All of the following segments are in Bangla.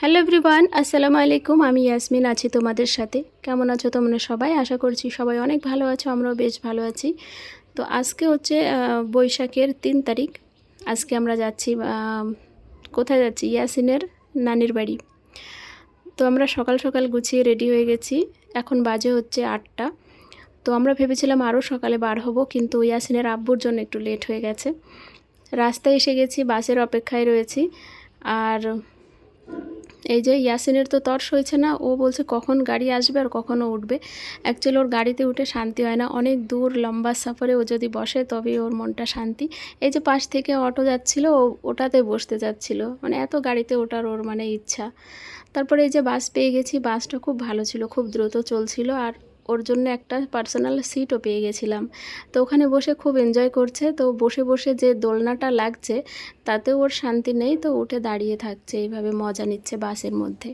হ্যালো এভরিওয়ান, আসসালামু আলাইকুম। আমি ইয়াসমিন আছি তোমাদের সাথে। কেমন আছো তোমরা সবাই? আশা করছি সবাই অনেক ভালো আছো, আমরাও বেশ ভালো আছি। তো আজকে হচ্ছে বৈশাখের তিন তারিখ। আজকে আমরা যাচ্ছি কোথায় যাচ্ছি? ইয়াসিনের নানির বাড়ি। তো আমরা সকাল সকাল গুছিয়ে রেডি হয়ে গেছি। এখন বাজে হচ্ছে আটটা। তো আমরা ভেবেছিলাম আরও সকালে বার হব, কিন্তু ইয়াসিনের আব্বুর জন্য একটু লেট হয়ে গেছে। রাস্তায় এসে গেছি, বাসের অপেক্ষায় রয়েছি। আর এই যে ইয়াসিনের তো তর্স হয়েছে না, ও বলছে কখন গাড়ি আসবে আর কখনও উঠবে। অ্যাকচুয়ালি ওর গাড়িতে উঠে শান্তি হয় না, অনেক দূর লম্বা সফরে ও যদি বসে তবে ওর মনটা শান্তি। এই যে পাশ থেকে অটো যাচ্ছিল, ও ওটাতে বসতে যাচ্ছিল মানে এত গাড়িতে ওটার ওর মানে ইচ্ছা। তারপরে এই যে বাস পেয়ে গেছি, বাসটা খুব ভালো ছিল, খুব দ্রুত চলছিল আর ওর জন্য একটা পার্সোনাল সিটও পেয়ে গেছিলাম। তো ওখানে বসে খুব এনজয় করছে। তো বসে বসে যে দোলনাটা লাগছে তাতে ওর শান্তি নেই। তো উঠে দাঁড়িয়ে থাকছে, এইভাবে মজা নিচ্ছে বাসের মধ্যে।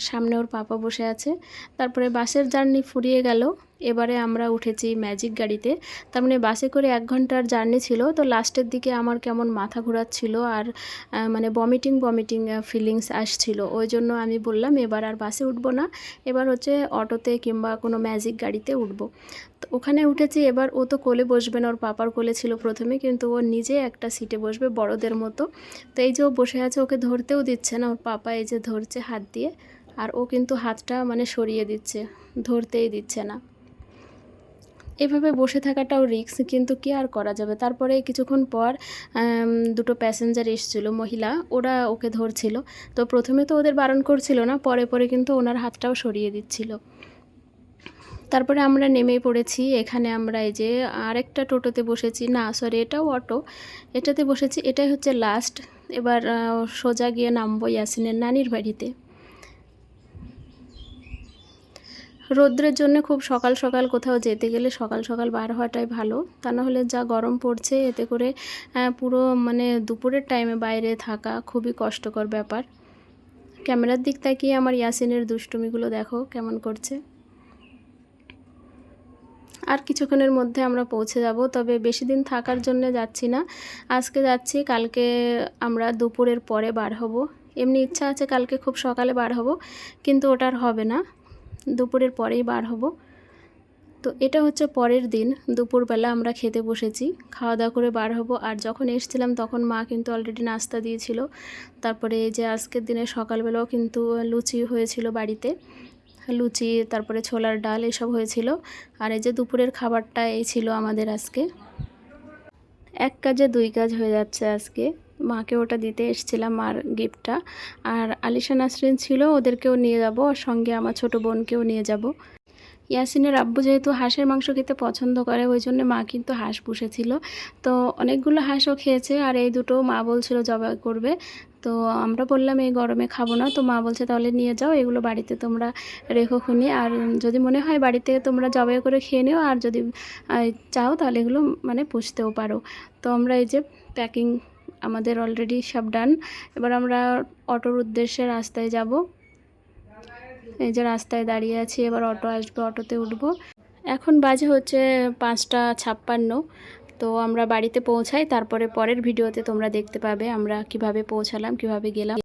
সামনে ওর পাপা বসে আছে। তারপরে বাসের জার্নি ফুরিয়ে গেল। এবারে আমরা উঠেছি ম্যাজিক গাড়িতে। তার মানে বাসে করে এক ঘণ্টার জার্নি ছিল, তো লাস্টের দিকে আমার কেমন মাথা ঘোরাচ্ছিল আর মানে বমিটিং বমিটিং ফিলিংস আসছিল। ওই জন্য আমি বললাম, এবার আর বাসে উঠবো না। এবার হচ্ছে অটোতে কিংবা কোনো ম্যাজিক গাড়িতে উঠবো। তো ওখানে উঠেছি, এবার ও তো কোলে বসবে না, ওর পাপার কোলে ছিল প্রথমে, কিন্তু ও নিজে একটা সিটে বসবে বড়দের মতো। তো এই যে ও বসে আছে, ওকে ধরতেও দিচ্ছে না, ওর পাপা এই যে ধরছে হাত দিয়ে, আর ও কিন্তু হাতটা মানে সরিয়ে দিচ্ছে, ধরতেই দিচ্ছে না। এভাবে বসে থাকাটাও রিস্ক, কিন্তু কি আর করা যাবে? তারপরে কিছুক্ষণ পর দুটো প্যাসেঞ্জার এসেছিল, মহিলা, ওরা ওকে ধরছিল। তো প্রথমে তো ওদের বারণ করছিল না, পরে পরে কিন্তু ওনার হাতটাও সরিয়ে দিচ্ছিল। তারপরে আমরা নেমে পড়েছি, এখানে আমরা এই যে আরেকটা টোটোতে বসেছি। না সরি এটাও অটো। এটাতে বসেছি, এটাই হচ্ছে লাস্ট এবার সোজা গিয়ে নামবো ইয়াসিনের নানির বাড়িতে। রৌদ্রের জন্য খুব সকাল সকাল কোথাও যেতে গেলে সকাল সকাল বার হওয়াটাই ভালো। তা না হলে যা গরম পড়ছে, এতে করে পুরো মানে দুপুরের টাইমে বাইরে থাকা খুবই কষ্টকর ব্যাপার। ক্যামেরার দিক তাকিয়ে আমার ইয়াসিনের দুষ্টুমিগুলো দেখো কেমন করছে। আর কিছুক্ষণের মধ্যে আমরা পৌঁছে যাব, তবে বেশি দিন থাকার জন্য যাচ্ছি না। আজকে যাচ্ছি, কালকে আমরা দুপুরের পরে বার হব। এমনি ইচ্ছা আছে কালকে খুব সকালে বার হব, কিন্তু ওটার হবে না। দুপুরের পরেই বার হব। তো এটা হচ্ছে পরের দিন। দুপুরবেলা আমরা খেতে বসেছি। খাওয়া দাওয়া করে বার হব। আর যখন এসেছিলাম তখন মা কিন্তু অলরেডি নাস্তা দিয়েছিল। তারপরে যে আজকের দিনে সকালবেলাও কিন্তু লুচি হয়েছিল বাড়িতে। লুচি, তারপরে ছোলার ডাল এসব হয়েছিল। আর এই যে দুপুরের খাবারটা এই ছিল আমাদের আজকে। এক কাজে দুই কাজ হয়ে যাচ্ছে আজকে। মাকে ওটা দিতে এসেছিলাম মার গিফটটা। আর আলিশা নাসরিন ছিল, ওদেরকেও নিয়ে যাব আর সঙ্গে আমার ছোট বোনকেও নিয়ে যাব। ইয়াসিনের আব্বু যেহেতু হাঁসের মাংস খেতে পছন্দ করে, ওই জন্য মা কিন্তু হাঁস পুষেছিল। তো অনেকগুলো হাঁসও খেয়েছে আর এই দুটো মা বলছিল জবাই করবে। তো আমরা বললাম, এই গরমে খাব না। তো মা বলছে, তাহলে নিয়ে যাও, এগুলো বাড়িতে তোমরা রেখো খুনি। আর যদি মনে হয় বাড়িতে তোমরা জবাই করে খেয়ে নিও, আর যদি চাও তাহলে এগুলো মানে পুষতেও পারো। তো আমরা এই যে প্যাকিং আমাদের অলরেডি সব ডান এবার আমরা অটোর উদ্দেশ্যে রাস্তায় যাব। এই যে রাস্তায় দাঁড়িয়ে আছি, এবার অটো আসবে, অটোতে উঠব। এখন বাজে হচ্ছে পাঁচটা ছাপ্পান্ন। তো আমরা বাড়িতে পৌঁছাই, তারপরে পরের ভিডিওতে তোমরা দেখতে পাবে আমরা কীভাবে পৌঁছালাম, কীভাবে গেলাম।